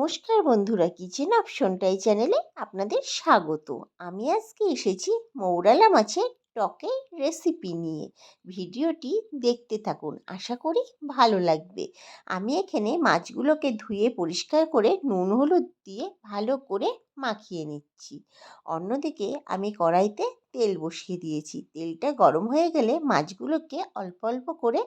নমস্কার বন্ধুরা কিচেন অপশনটাই চ্যানেলে আপনাদের স্বাগত। আমি আজকে এসেছি মৌরালা মাছের টকের রেসিপি নিয়ে ভিডিওটি দেখতে থাকুন। আশা করি ভালো লাগবে। আমি এখানে মাছগুলোকে ধুয়ে পরিষ্কার করে নুন, হলুদ দিয়ে ভালো করে মাখিয়ে নিচ্ছি। অন্যদিকে আমি কড়াইতে তেল বসিয়ে দিয়েছি। তেলটা গরম হয়ে গেলে মাছগুলোকে অল্প অল্প করে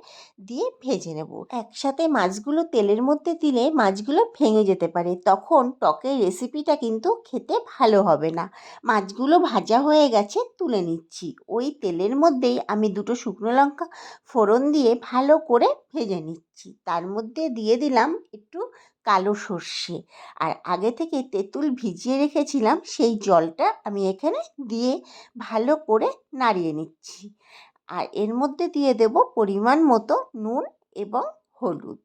দিয়ে ভেজে নেব। একসাথে মাছগুলো তেলের মধ্যে দিলে মাছগুলো ভেঙে যেতে পারে। তখন টকের রেসিপিটা কিন্তু খেতে ভালো হবে না। মাছগুলো ভাজা হয়ে গেছে, তুলে নিচ্ছি। ওই তেলের মধ্যেই আমি দুটো শুকনো লঙ্কা ফোড়ন দিয়ে ভালো করে ভেজে নিচ্ছি। তার মধ্যে দিয়ে দিলাম একটু কালো সর্ষে। আর আগে থেকে তেঁতুল ভিজিয়ে রেখেছিলাম, সেই জলটা আমি এখানে দিয়ে ভালো করে নাড়িয়ে নিচ্ছি। আর এর মধ্যে দিয়ে দেব পরিমাণ মতো নুন এবং হলুদ।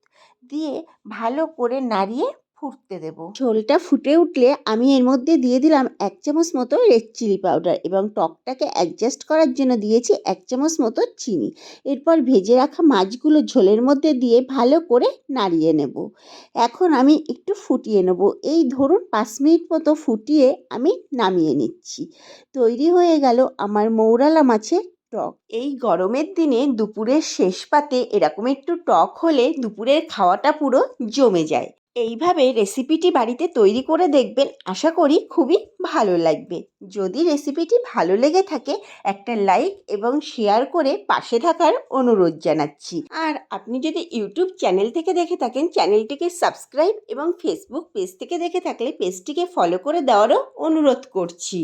দিয়ে ভালো করে নাড়িয়ে ফুটতে দেব। ঝোলটা ফুটে উঠলে আমি এর মধ্যে দিয়ে দিলাম এক চামচ মতো রেড চিলি পাউডার এবং টকটাকে অ্যাডজাস্ট করার জন্য দিয়েছি এক চামচ মতো চিনি। এরপর ভেজে রাখা মাছগুলো ঝোলের মধ্যে দিয়ে ভালো করে নাড়িয়ে নেব। এখন আমি একটু ফুটিয়ে নেব। এই ধরুন পাঁচ মিনিট মতো ফুটিয়ে আমি নামিয়ে নিচ্ছি। তৈরি হয়ে গেল আমার মৌরালা মাছের টক। এই গরমের দিনে দুপুরের শেষ পাতে এরকম একটু টক হলে দুপুরের খাওয়াটা পুরো জমে যায়। এইভাবে রেসিপিটি বাড়িতে তৈরি করে দেখবেন, আশা করি খুবই ভালো লাগবে। যদি রেসিপিটি ভালো লেগে থাকে, একটা লাইক এবং শেয়ার করে পাশে থাকার অনুরোধ জানাচ্ছি। আর আপনি যদি ইউটিউব চ্যানেল থেকে দেখে থাকেন, চ্যানেলটিকে সাবস্ক্রাইব এবং ফেসবুক পেজ থেকে দেখে থাকলে পেজটিকে ফলো করে দেওয়ারও অনুরোধ করছি।